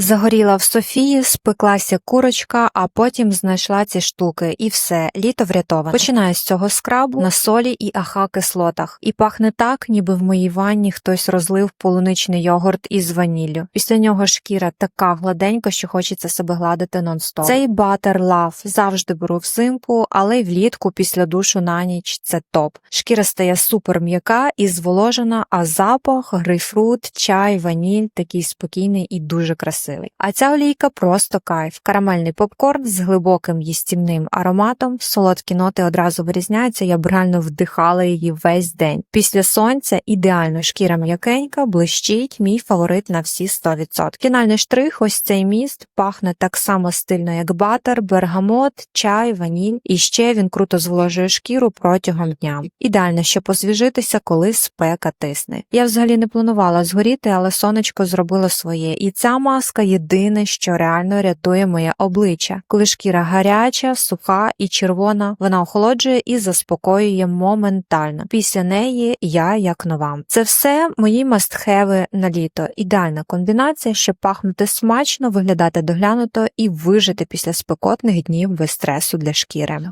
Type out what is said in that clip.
Загоріла в Софії, спеклася курочка, а потім знайшла ці штуки, і все, літо врятоване. Починаю з цього скрабу на солі і аха-кислотах. І пахне так, ніби в моїй ванні хтось розлив полуничний йогурт із ваніллю. Після нього шкіра така гладенька, що хочеться себе гладити нон-стоп. Цей батер лав завжди беру взимку, але й влітку після душу на ніч це топ. Шкіра стає супер м'яка і зволожена, а запах, грейпфрут, чай, ваніль такий спокійний і дуже красивий. А ця олійка просто кайф. Карамельний попкорн з глибоким їстівним ароматом. Солодкі ноти одразу вирізняються. Я б реально вдихала її весь день. Після сонця ідеально шкіра м'якенька, блищить, мій фаворит на всі 100%. Фінальний штрих, ось цей міст, пахне так само стильно, як батер, бергамот, чай, ваніль. І ще він круто зволожує шкіру протягом дня. Ідеально, щоб освіжитися, коли спека тисне. Я взагалі не планувала згоріти, але сонечко зробило своє. І ця маска єдине, що реально рятує моє обличчя. Коли шкіра гаряча, суха і червона, вона охолоджує і заспокоює моментально. Після неї я як нова. Це все мої мастхеви на літо. Ідеальна комбінація, щоб пахнути смачно, виглядати доглянуто і вижити після спекотних днів без стресу для шкіри.